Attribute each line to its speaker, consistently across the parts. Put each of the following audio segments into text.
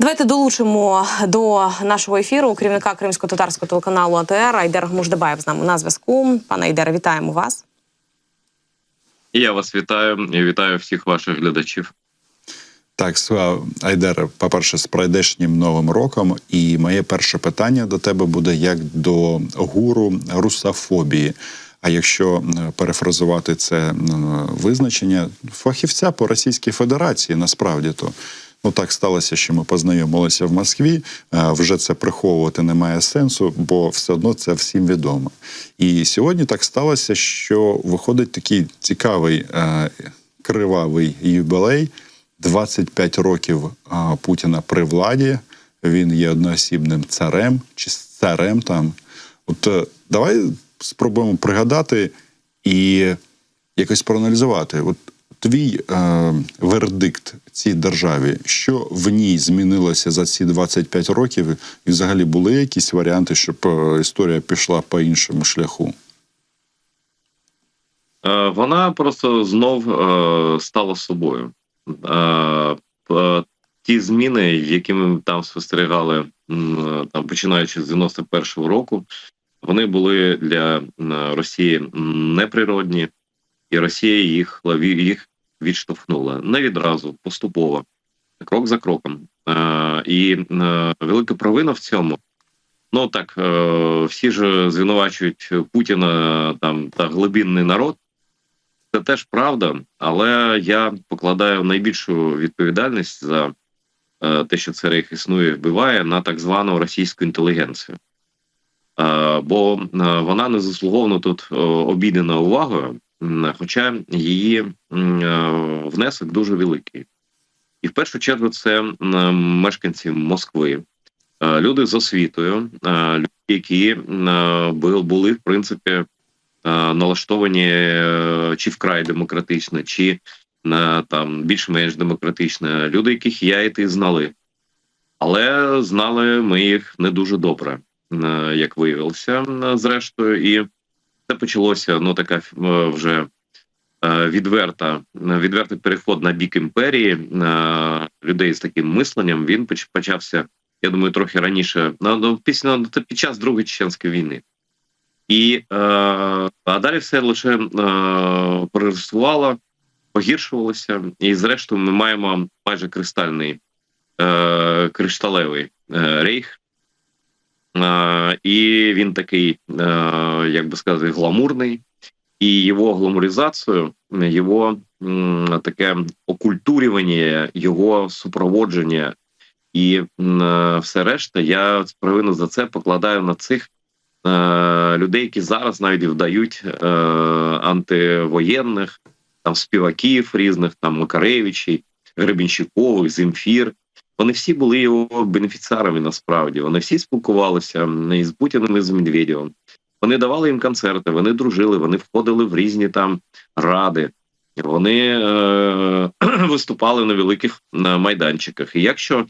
Speaker 1: Давайте долучимо до нашого ефіру керівника кримсько-татарського телеканалу АТР Айдер Муждебаєв з нами на зв'язку. Пане Айдере, вітаємо вас.
Speaker 2: Я вас вітаю і вітаю всіх ваших глядачів.
Speaker 3: Так, Слава Айдер, по-перше, з пройдешнім новим роком. І моє перше питання до тебе буде як до гуру русофобії. А якщо е, перефразувати це е, визначення, фахівця по Російській Федерації, насправді то. Ну так сталося, що ми познайомилися в Москві. Е, Вже це приховувати немає сенсу, бо все одно це всім відомо. І сьогодні так сталося, що виходить такий цікавий е, кривавий юбілей. 25 років Путіна при владі. Він є одноосібним царем чи царем там. От е, давай спробуємо пригадати і якось проаналізувати. От твій е, вердикт цій державі, що в ній змінилося за ці 25 років, і взагалі були якісь варіанти, щоб е, історія пішла по іншому шляху?
Speaker 2: Е, Вона просто знов е, стала собою. Е, п- Ті зміни, які ми там спостерігали, там починаючи з 91-го року, вони були для Росії неприродні, і Росія їх їх відштовхнула не відразу, поступово, крок за кроком. Е, І е, велика провина в цьому. Ну так, е, всі ж звинувачують Путіна там та глибинний народ. Це теж правда, але я покладаю найбільшу відповідальність за те, що цей рейх існує, вбиває на так звану російську інтелігенцію. Бо вона не заслуговано тут обійдена увагою, хоча її е, внесок дуже великий. І в першу чергу це мешканці Москви, е, люди з освітою, е, люди, які були, в принципі, налаштовані чи вкрай демократично, чи там більш-менш демократично. Люди, яких я і ти знали. Але знали ми їх не дуже добре, як виявилося, зрештою, і це почалося ну така е, вже е, відверта, відвертий переход на бік імперії е, людей з таким мисленням. Він почався, я думаю, трохи раніше ну, після ну, під час Другої чеченської війни. І а далі все лише е, прогресувало, погіршувалося, і зрештою ми маємо майже кристальний кришталевий рейх. Е, і він такий, е, як би сказати, гламурний, і його гламуризацію, його таке окультурювання, його супроводження і е, все решта, я провину за це покладаю на цих людей, які зараз навіть вдають антивоєнних, там співаків різних, там Макаревичі, Гребінщикових, Земфір. Вони всі були його бенефіціарами насправді. Вони всі спілкувалися і з Путіним, і з Медведєвим. Вони давали їм концерти, вони дружили, вони входили в різні там ради, вони е- виступали на великих на майданчиках. І якщо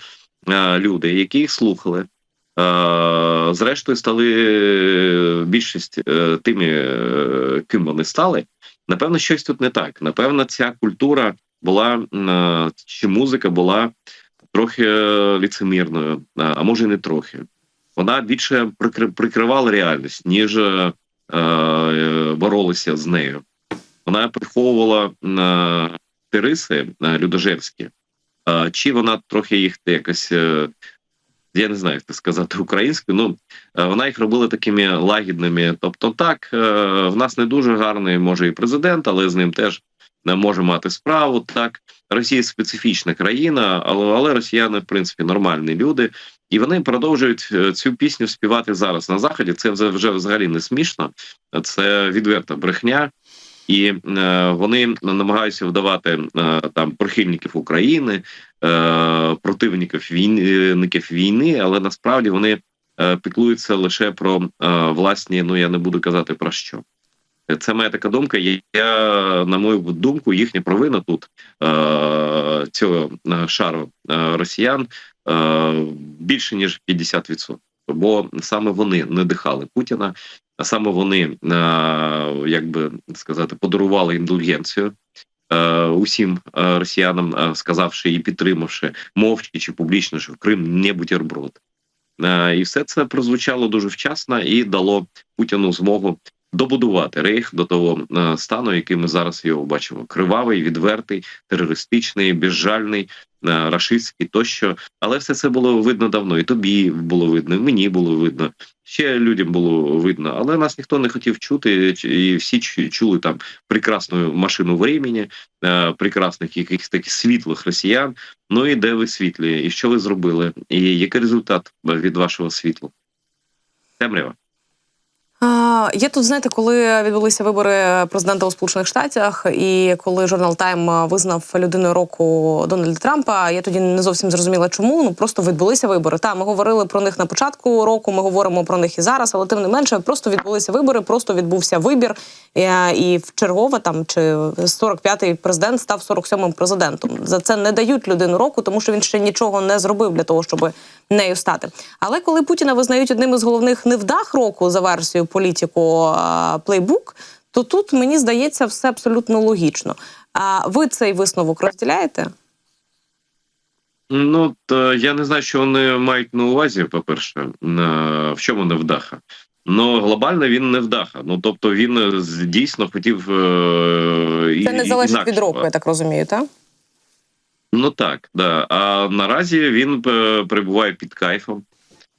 Speaker 2: е- люди, які їх слухали, е- зрештою стали більшість е- тими, е- ким вони стали, напевно, щось тут не так. Напевно, ця культура була е- чи музика була трохи е, ліцемірною, е, а може не трохи вона більше прикривала реальність, ніж е, е, боролася з нею. Вона приховувала е, ті риси е, людожерські, е, чи вона трохи їх якось. Е, я не знаю, як це сказати українською. Ну е, вона їх робила такими лагідними. Тобто, так е, в нас не дуже гарний, може, і президент, але з ним теж може мати справу. Так, Росія специфічна країна, але, але росіяни, в принципі, нормальні люди. І вони продовжують е, цю пісню співати зараз на заході. Це вже взагалі не смішно, це відверта брехня, і е, вони намагаються вдавати е, там прихильників України, е, противників війників війни, але насправді вони е, піклуються лише про е, власні. Ну я не буду казати про що. Це моя така думка. Я, на мою думку, їхня провина тут е, цього е, шару е, росіян більше ніж 50%. Бо саме вони не дихали Путіна, а саме вони, як би сказати, подарували індульгенцію усім росіянам, сказавши і підтримавши мовчки чи публічно, що Крим не бутерброд. І все це прозвучало дуже вчасно і дало Путіну змогу добудувати рейх до того е, стану, який ми зараз його бачимо: кривавий, відвертий, терористичний, безжальний, е, рашистський тощо. Але все це було видно давно. І тобі було видно, і мені було видно. Ще людям було видно, але нас ніхто не хотів чути, і всі чули там прекрасну машину времени, е, прекрасних якихось таких світлих росіян. Ну і де ви світлі, і що ви зробили? І який результат від вашого світла? Темрява.
Speaker 1: Є тут, знаєте, коли відбулися вибори президента у Сполучених Штатах, і коли журнал Тайм визнав людиною року Дональда Трампа, я тоді не зовсім зрозуміла, чому ну просто відбулися вибори. Та ми говорили про них на початку року. Ми говоримо про них і зараз, але тим не менше, просто відбулися вибори, просто відбувся вибір. е, І в чергове там чи 45-й президент став 47-м президентом. За це не дають людину року, тому що він ще нічого не зробив для того, щоб нею стати. Але коли Путіна визнають одним із головних невдах року за версією політику плейбук, то тут мені здається все абсолютно логічно. А ви цей висновок розділяєте?
Speaker 2: Ну то я не знаю, що вони мають на увазі. По перше, в чому невдаха. Ну глобально він невдаха. Ну тобто він е, дійсно хотів е,
Speaker 1: Це не залежить від року, я так розумію, так?
Speaker 2: Ну так, да. А наразі він е, перебуває під кайфом.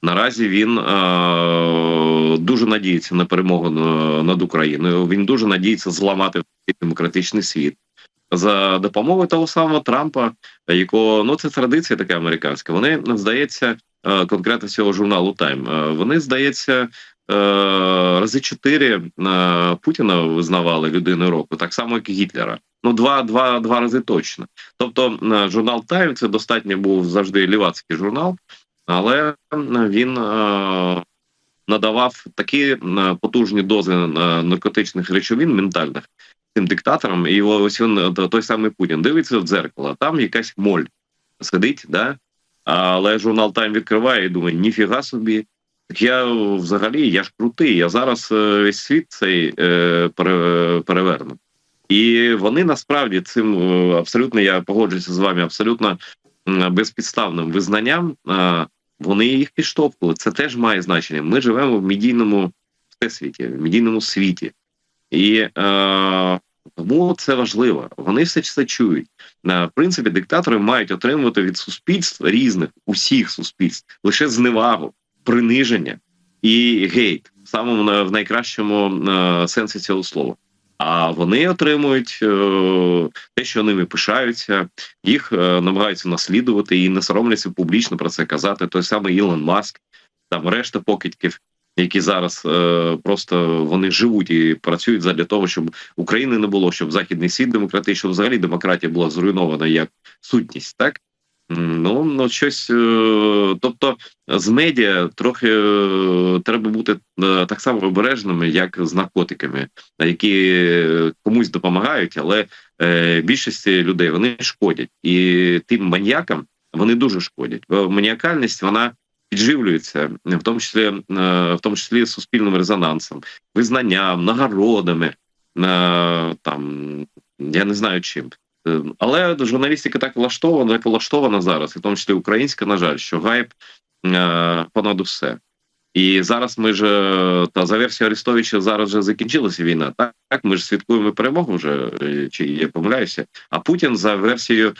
Speaker 2: Наразі він е, дуже надіється на перемогу над Україною. Він дуже надіється зламати демократичний світ за допомогою того самого Трампа, якого ну це традиція така американська. Вони здається, е, конкретно цього журналу Тайм. е, Вони здається. е, Рази чотири е, Путіна визнавали людиною року, так само як і Гітлера. Ну, два, два, два рази точно. Тобто, е, журнал Тайм це достатньо був завжди лівацький журнал, але він е, надавав такі е, потужні дози е, наркотичних речовин ментальних цим диктаторам. І ось він той самий Путін дивиться в дзеркало, там якась моль сидить, да? але журнал Тайм відкриває і думає: ніфіга собі. Так я взагалі я ж крутий. Я зараз весь світ цей е, переверну. І вони насправді цим абсолютно я погоджуюся з вами, абсолютно безпідставним визнанням. Вони їх підштовхували. Це теж має значення. Ми живемо в медійному всесвіті, в медійному світі, і е, тому це важливо. Вони все це чують. Е, В принципі, диктатори мають отримувати від суспільств різних усіх суспільств лише зневагу, приниження і гейт в самому в найкращому е, сенсі цього слова. А вони отримують е, те, що ними пишаються, їх е, намагаються наслідувати і не соромляться публічно про це казати. Той самий Ілон Маск, там решта покидьків, які зараз е, просто вони живуть і працюють задля того, щоб України не було, щоб західний світ демократичний, щоб взагалі демократія була зруйнована як сутність, так. Ну, ну щось, е, тобто з медіа трохи е, треба бути е, так само обережними, як з наркотиками, які комусь допомагають, але більшості людей вони шкодять, і тим маньякам вони дуже шкодять. Бо маніакальність вона підживлюється, в тому числі в тому числі суспільним резонансом, визнанням, нагородами, там я не знаю чим. Е, Але журналістика так влаштована, як влаштована зараз, і в тому числі українська, на жаль, що гайп е, понад усе. І зараз ми ж та за версією Арестовича зараз вже закінчилася війна. Так, так ми ж святкуємо перемогу вже, е, чи я помиляюся. А Путін за версією е,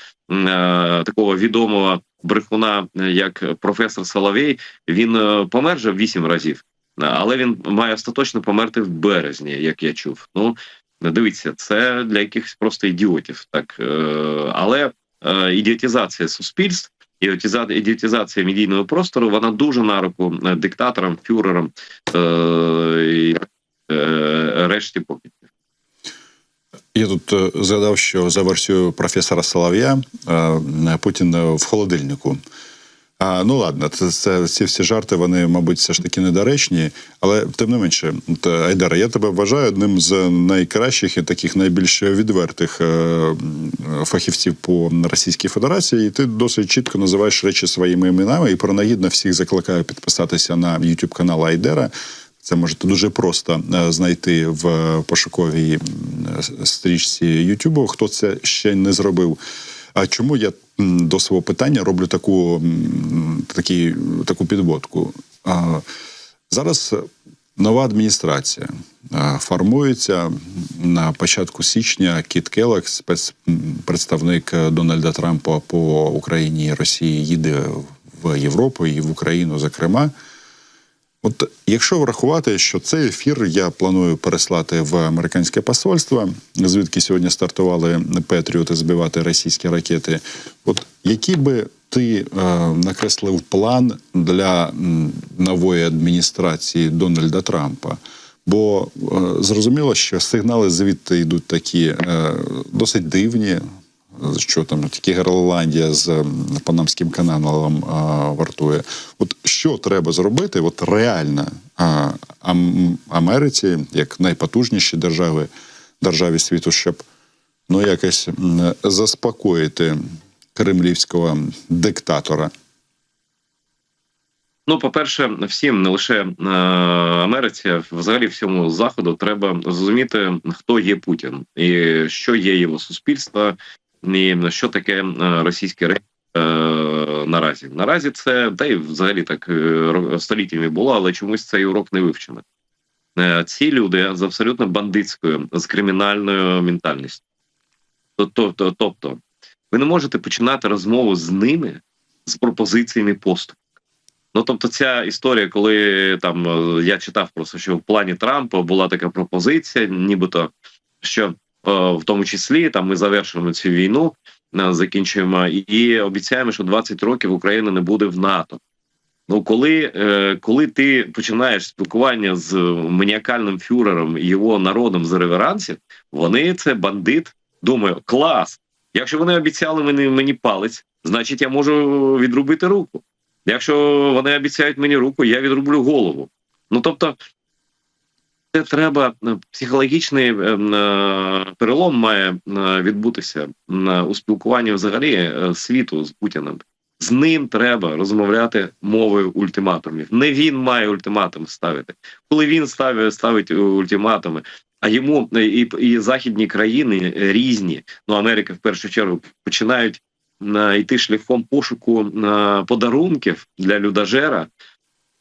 Speaker 2: такого відомого брехуна, як професор Соловей, він помер вже вісім разів, але він має остаточно померти в березні, як я чув. Ну дивіться, це для якихось просто ідіотів, так е, але е, ідіотизація суспільств. Ідіотизація медійного простору вона дуже на руку е, диктаторам, фюрерам і решті покидьків.
Speaker 3: Я тут згадав, що за версією професора Солов'я Путін в холодильнику. А, ну ладно, це, це ці всі жарти, вони, мабуть, все ж таки недоречні, але тим не менше, от, Айдара, я тебе вважаю одним з найкращих і таких найбільш відвертих е, фахівців по Російській Федерації, і ти досить чітко називаєш речі своїми іменами і принагідно всіх закликаю підписатися на YouTube канал Айдера. Це можете дуже просто е, знайти в пошуковій е, стрічці Ютубу. Хто це ще не зробив? А чому я до свого питання роблю таку, такі, таку підводку? А, Зараз нова адміністрація формується на початку січня. Кіт Келек, спецпредставник Дональда Трампа по Україні і Росії, їде в Європу і в Україну, зокрема. От якщо врахувати, що цей ефір я планую переслати в американське посольство, звідки сьогодні стартували Петріоти збивати російські ракети, от який би ти е, накреслив план для нової адміністрації Дональда Трампа? Бо е, зрозуміло, що сигнали звідти йдуть такі е, досить дивні. Що там тільки Гренландія з Панамським каналом а, вартує. От що треба зробити, от реально а, Ам- Америці, як найпотужнішій держави, державі світу, щоб ну якось заспокоїти кремлівського диктатора.
Speaker 2: Ну, по-перше, всім не лише е, Америці, взагалі всьому заходу треба зрозуміти, хто є Путін і що є його суспільство, і що таке е, російське режим е, наразі. Наразі це та й взагалі так е, століттями було, але чомусь цей урок не вивчено. Ці люди з абсолютно бандитською, з кримінальною ментальністю. Тобто, тобто, ви не можете починати розмову з ними з пропозиціями поступу. Ну тобто, ця історія, коли там я читав просто, що в плані Трампа була така пропозиція, нібито що в тому числі там ми завершуємо цю війну, е, закінчуємо і обіцяємо, що 20 років Україна не буде в НАТО. Ну, коли, е, коли ти починаєш спілкування з маніакальним фюрером і його народом з реверансів, вони це бандит. Думаю, клас. Якщо вони обіцяли мені, мені палець, значить я можу відрубити руку. Якщо вони обіцяють мені руку, я відрублю голову. Ну тобто, це треба е, психологічний е, е, перелом має відбутися у спілкуванні взагалі світу з Путіним. З ним треба розмовляти мовою ультиматумів. Не він має ультиматум ставити. Коли він ставить, ставить ультиматуми, а йому і, і західні країни різні, ну Америка в першу чергу починають йти шляхом пошуку подарунків для людожера.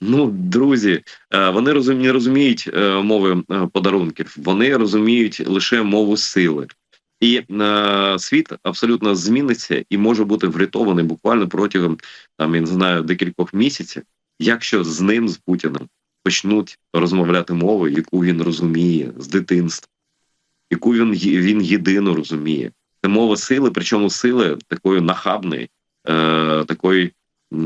Speaker 2: Ну, друзі, е, вони розум, не розуміють е, мови е, подарунків, вони розуміють лише мову сили. І е, світ абсолютно зміниться і може бути врятований буквально протягом там я не знаю декількох місяців, якщо з ним, з Путіним, почнуть розмовляти мовою, яку він розуміє з дитинства, яку він він єдино розуміє. Це мова сили, причому сили такої нахабної, е, такої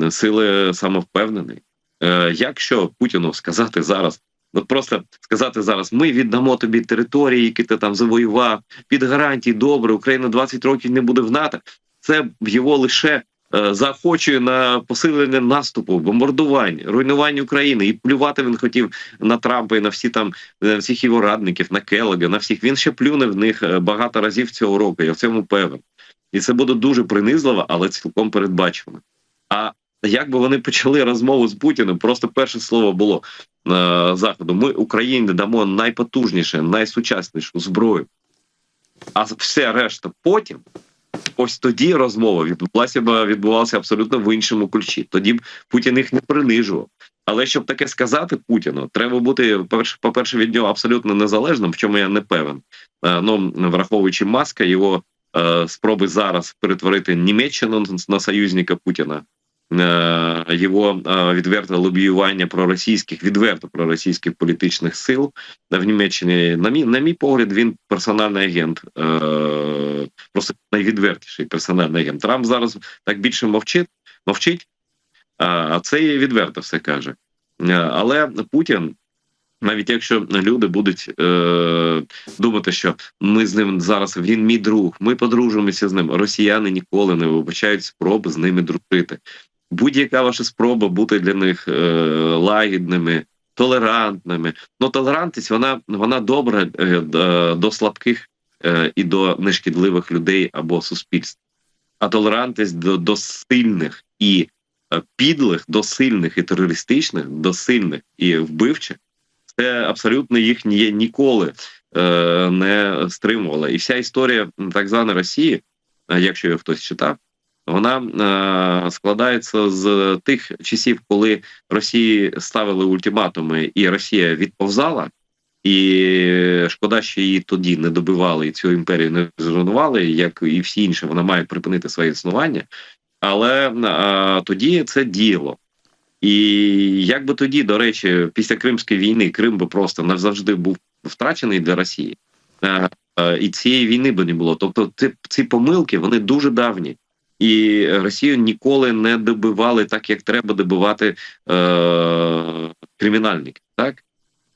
Speaker 2: сили самовпевненої. Е, якщо Путіну сказати зараз, от просто сказати зараз: ми віддамо тобі території, які ти там завоював, під гарантії добре, Україна 20 років не буде в НАТО. Це його лише е, заохочує на посилення наступу, бомбардувань, руйнування України. І плювати він хотів на Трампа і на всі там на всіх його радників, на Келега, на всіх. Він ще плюне в них е, багато разів цього року. Я в цьому певен. І це буде дуже принизливо, але цілком передбачено. А як би вони почали розмову з Путіним, просто перше слово було е, заходу: ми Україні дамо найпотужніше, найсучаснішу зброю, а все решта потім. Ось тоді розмова відбулася б відбувалася абсолютно в іншому ключі. Тоді б Путін їх не принижував. Але щоб таке сказати Путіну, треба бути по-перше, від нього абсолютно незалежним, в чому я не певен. Е, Ну враховуючи маска, його е, спроби зараз перетворити Німеччину на союзника Путіна, його е, відверте лобіювання проросійських, відверто проросійських політичних сил в Німеччині. На мій на мій погляд, він персональний агент, е, просто найвідвертіший персональний агент. Трамп зараз так більше мовчить, мовчить, а це і відверто все каже. Е, Але Путін. Навіть якщо люди будуть е, думати, що ми з ним зараз він мій друг, ми подружимося з ним. Росіяни ніколи не вибачають спроби з ними дружити. Будь-яка ваша спроба бути для них е, лагідними, толерантними. Ну, толерантність вона вона добра е, д- до слабких е, і до нешкідливих людей або суспільств. А толерантність до, до сильних і е, підлих, до сильних і терористичних, до сильних і вбивчих Це абсолютно їх ні, ніколи е, не стримувало. І вся історія так званої Росії, е, якщо її хтось читав, вона е, складається з тих часів, коли Росії ставили ультиматуми, і Росія відповзала. І шкода, що її тоді не добивали і цю імперію не зруйнували, як і всі інші, вона має припинити своє існування. Але а, тоді це діяло. І як би тоді, до речі, після Кримської війни Крим би просто назавжди був втрачений для Росії, е, е, і цієї війни би не було. Тобто, ці, ці помилки вони дуже давні. І Росію ніколи не добивали так, як треба добивати е, кримінальників. Так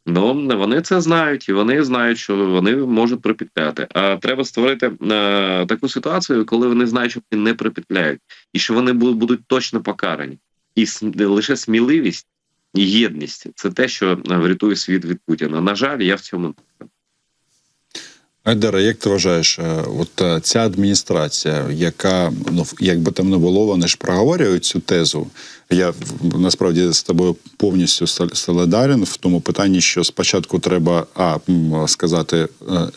Speaker 2: ну вони це знають, і вони знають, що вони можуть припітляти. А треба створити е, таку ситуацію, коли вони знають, що вони не припітляють, і що вони будуть, точно покарані. І лише сміливість і єдність це те, що е, врятує світ від Путіна. На жаль, я в цьому
Speaker 3: Айдара, як ти вважаєш, е, от е, ця адміністрація, яка ну як би там не було, вони ж проговорюють цю тезу. Я насправді з тобою повністю сол- солідарен в тому питанні, що спочатку треба а сказати е,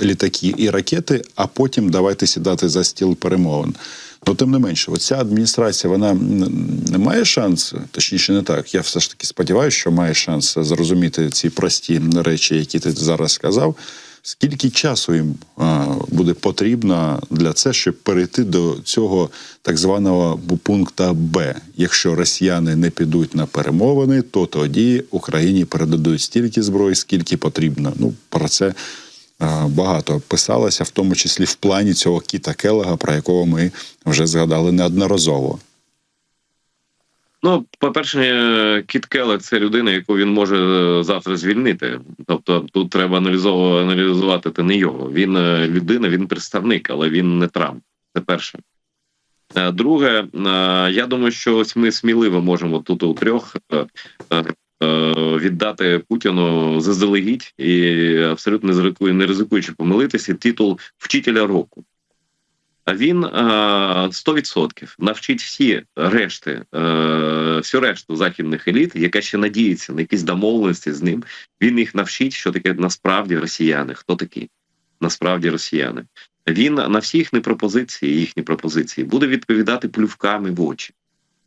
Speaker 3: літаки і ракети, а потім давайте сідати за стіл перемовин. Ну, тим не менше, оця адміністрація вона не має шансу, точніше, не так. Я все ж таки сподіваюся, що має шанс зрозуміти ці прості речі, які ти зараз сказав. Скільки часу їм буде потрібно для це, щоб перейти до цього так званого пункта Б? Якщо росіяни не підуть на перемовини, то тоді Україні передадуть стільки зброї, скільки потрібно. Ну про це багато писалося, в тому числі в плані цього Кіта Келега, про якого ми вже згадали неодноразово.
Speaker 2: Ну, по-перше, е, Кіт Келлер – це людина, яку він може е, завтра звільнити. Тобто тут треба аналізовувати, аналізувати це не його. Він е, людина, він представник, але він не Трамп. Це перше. Е, Друге, я думаю, що ось ми сміливо можемо тут у трьох віддати Путіну заздалегідь і абсолютно не ризикуючи помилитися титул вчителя року. Він е, 100% навчить всі решти, е, всю решту західних еліт, яка ще надіється на якісь домовленості з ним. Він їх навчить, що таке насправді росіяни. Хто такі? Насправді росіяни. Він на всі їхні пропозиції, їхні пропозиції буде відповідати плювками в очі.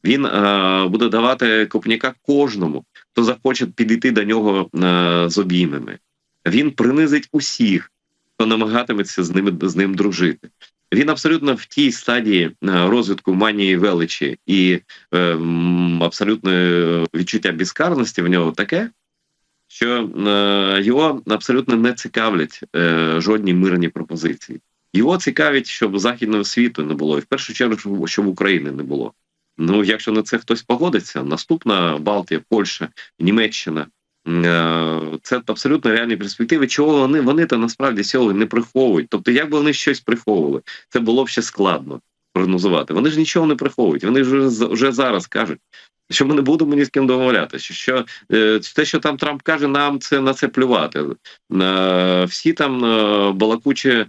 Speaker 2: Він е, буде давати копняка кожному, хто захоче підійти до нього е, з обіймами. Він принизить усіх, хто намагатиметься з ними з ним дружити. Він абсолютно в тій стадії е, розвитку манії величі і е, м, абсолютне відчуття безкарності в нього таке, що е, його абсолютно не цікавлять е, жодні мирні пропозиції. Його цікавить, щоб західного світу не було, і в першу чергу, щоб України не було. Ну, якщо на це хтось погодиться, наступна Балтія, Польща, Німеччина. Е, Це абсолютно реальні перспективи. Чого вони вони то насправді цього не приховують. Тобто, якби вони щось приховували, це було б ще складно прогнозувати. Вони ж нічого не приховують. Вони ж вже, вже зараз кажуть, що ми не будемо ні з ким домовлятися. Що е, те, що там Трамп каже, нам це на це плювати. Е, всі там балакучі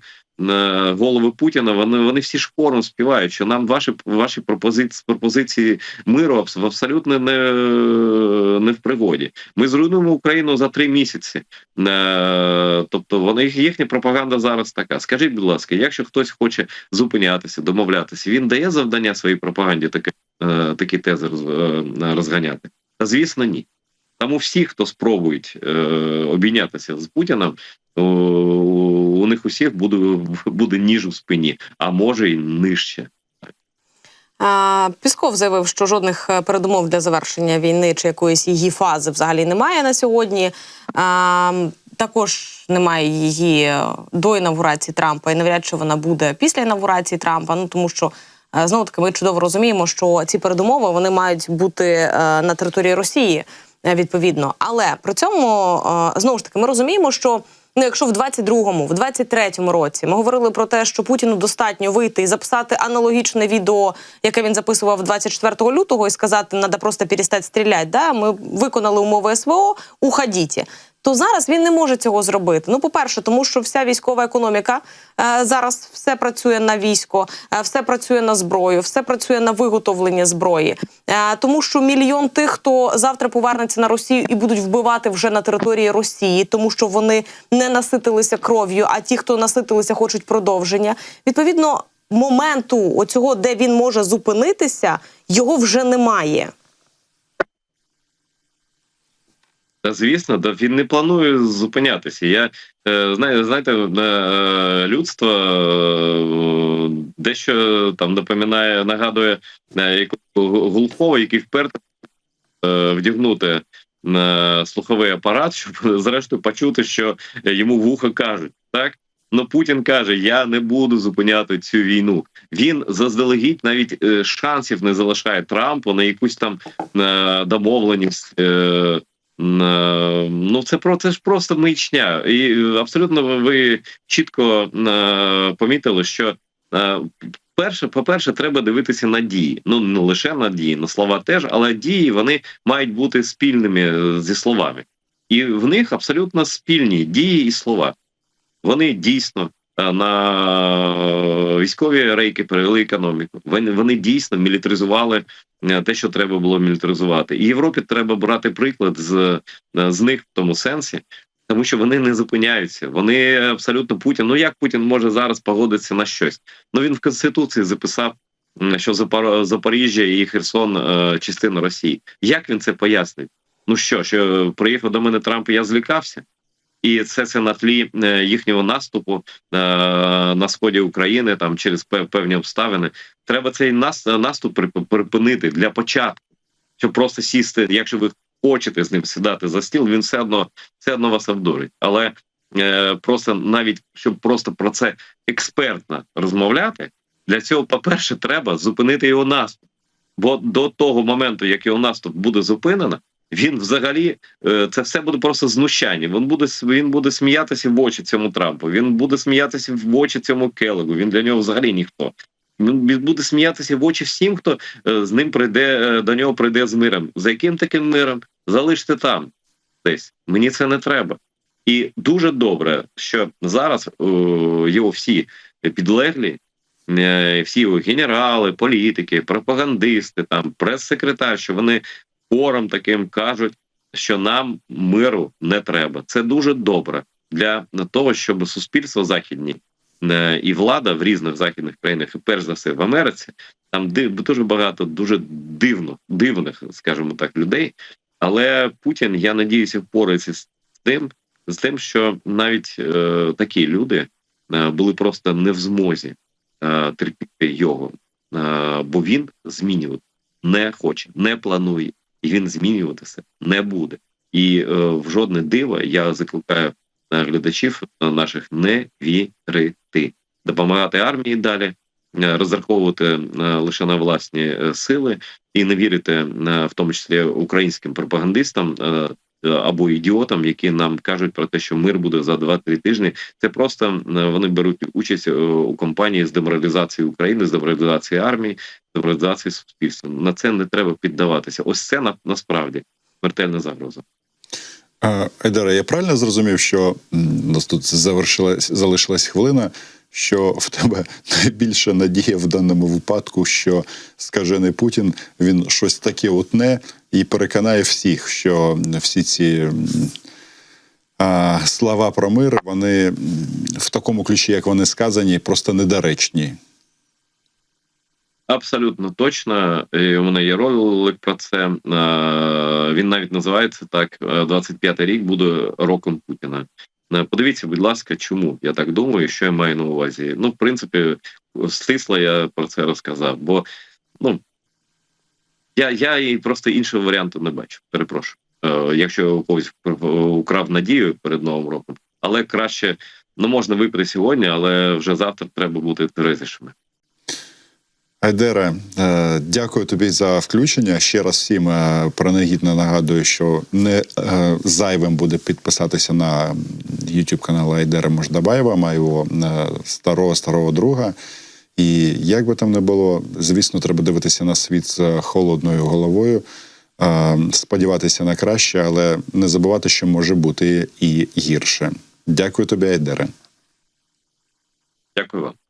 Speaker 2: голови Путіна, вони вони всі ж хором співають, що нам ваші ваші пропозиції пропозиції миру абс- абсолютно не, не в пригоді. Ми зруйнуємо Україну за три місяці. Е, тобто вони їхня пропаганда зараз така. Скажіть, будь ласка, якщо хтось хоче зупинятися, домовлятися, він дає завдання своїй пропаганді таке, е, такі тези е, розганяти? Та звісно, ні. Тому всі, хто спробують е, обійнятися з Путіним, у, них усіх буде, буде ніж у спині, а може й нижче.
Speaker 1: Пісков заявив, що жодних е, передумов для завершення війни чи якоїсь її фази взагалі немає на сьогодні. Також немає її до інавгурації Трампа, і навряд чи вона буде після інавгурації Трампа. Ну тому що е, знову таки ми чудово розуміємо, що ці передумови вони мають бути е, на території Росії відповідно. Але при цьому знову ж таки ми розуміємо, що. Ну, якщо в 22-му, в 23-му році ми говорили про те, що Путіну достатньо вийти і записати аналогічне відео, яке він записував 24 лютого, і сказати, треба просто перестати стріляти. Да? Ми виконали умови СВО, уходіть. То зараз він не може цього зробити. Ну, по-перше, тому що вся військова економіка е, зараз все працює на військо, е, все працює на зброю, все працює на виготовлення зброї. Е, тому що мільйон тих, хто завтра повернеться на Росію і будуть вбивати вже на території Росії, тому що вони не наситилися кров'ю, а ті, хто наситилися, хочуть продовження. Відповідно, моменту оцього, де він може зупинитися, його вже немає.
Speaker 2: Та звісно, да він не планує зупинятися. Я е, знаю, знаєте, е, людство е, дещо там напоминає, нагадує глухого, який вперто вдягнути слуховий апарат, щоб зрештою почути, що йому в ухо кажуть. Так ну Путін каже: Я не буду зупиняти цю війну. Він заздалегідь навіть шансів не залишає Трампу на якусь там домовленість. Ну, це про це ж просто маячня, і е, абсолютно ви- чітко е, помітили, що е, перше, по-перше, треба дивитися на дії. Ну не лише на дії, на слова теж, але дії вони мають бути спільними е, зі словами, і в них абсолютно спільні дії і слова. Вони дійсно е, на військові рейки перевели економіку. Вони, вони дійсно мілітаризували е, те, що треба було мілітаризувати. І Європі треба брати приклад з, е, з них в тому сенсі, тому що вони не зупиняються. Вони абсолютно Путін. Ну як Путін може зараз погодитися на щось? Ну він в конституції записав, що Запор... Запоріжжя і Херсон е, частина Росії. Як він це пояснить? Ну що, що приїхав до мене Трамп, і я злякався. І це це на тлі е, їхнього наступу е, на сході України, там через певні обставини. Треба цей нас, наступ припинити для початку, щоб просто сісти. Якщо ви хочете з ним сідати за стіл, він все одно все одно вас обдурить. Але е, просто навіть щоб просто про це експертно розмовляти, для цього, по-перше, треба зупинити його наступ. Бо до того моменту, як його наступ буде зупинено, він взагалі е, це все буде просто знущання. Він буде він буде сміятися в очі цьому Трампу. Він буде сміятися в очі цьому Келегу. Він для нього взагалі ніхто. Він буде сміятися в очі всім, хто е, з ним прийде е, до нього прийде з миром. За яким таким миром? Залиште там десь. Мені це не треба. І дуже добре, що зараз е, його всі підлеглі, всі його генерали, політики, пропагандисти, там прес-секретар, що вони хором таким кажуть, що нам миру не треба. Це дуже добре для того, щоб суспільство західні е, і влада в різних західних країнах, і перш за все в Америці, там дуже багато дуже дивно, дивних, скажімо так, людей. Але Путін, я надіюся, впорається з тим, з тим, що навіть е, такі люди е, були просто не в змозі е, терпіти його, е, бо він змінювати не хоче, не планує, і він змінюватися не буде. І е, в жодне диво я закликаю е, глядачів е, наших не вірити, допомагати армії далі, е, розраховувати лише на власні сили і не вірити в тому числі українським пропагандистам. Е, Або ідіотам, які нам кажуть про те, що мир буде за 2-3 тижні, це просто е, вони беруть участь е, у кампанії з деморалізації України, з деморалізації армії, деморалізації суспільства. На це не треба піддаватися. Ось це на, насправді смертельна загроза.
Speaker 3: Айдара, я правильно зрозумів, що у нас тут завершилась залишилась хвилина, що в тебе найбільша надія в даному випадку, що скажений Путін він щось таке утне і переконає всіх, що всі ці а, слова про мир, вони в такому ключі, як вони сказані, просто недоречні.
Speaker 2: Абсолютно точно. І у мене є ролик про це. Е, Він навіть називається так: е, «25-й рік буде роком Путіна. Е, Подивіться, будь ласка, чому я так думаю, що я маю на увазі. Ну, в принципі, стисло я про це розказав, бо ну я, я і просто іншого варіанту не бачу. Перепрошую. Е, Якщо когось украв надію перед новим роком, але краще ну можна випити сьогодні, але вже завтра треба бути тверезішими.
Speaker 3: Айдере, е, дякую тобі за включення. Ще раз всім е, принагідно нагадую, що не е, зайвим буде підписатися на YouTube канал Айдера Мождабаєва, моєго старого старого друга. І як би там не було, звісно, треба дивитися на світ з холодною головою. сподіватися на краще, але не забувати, що може бути і гірше. Дякую тобі, Айдере.
Speaker 2: Дякую вам.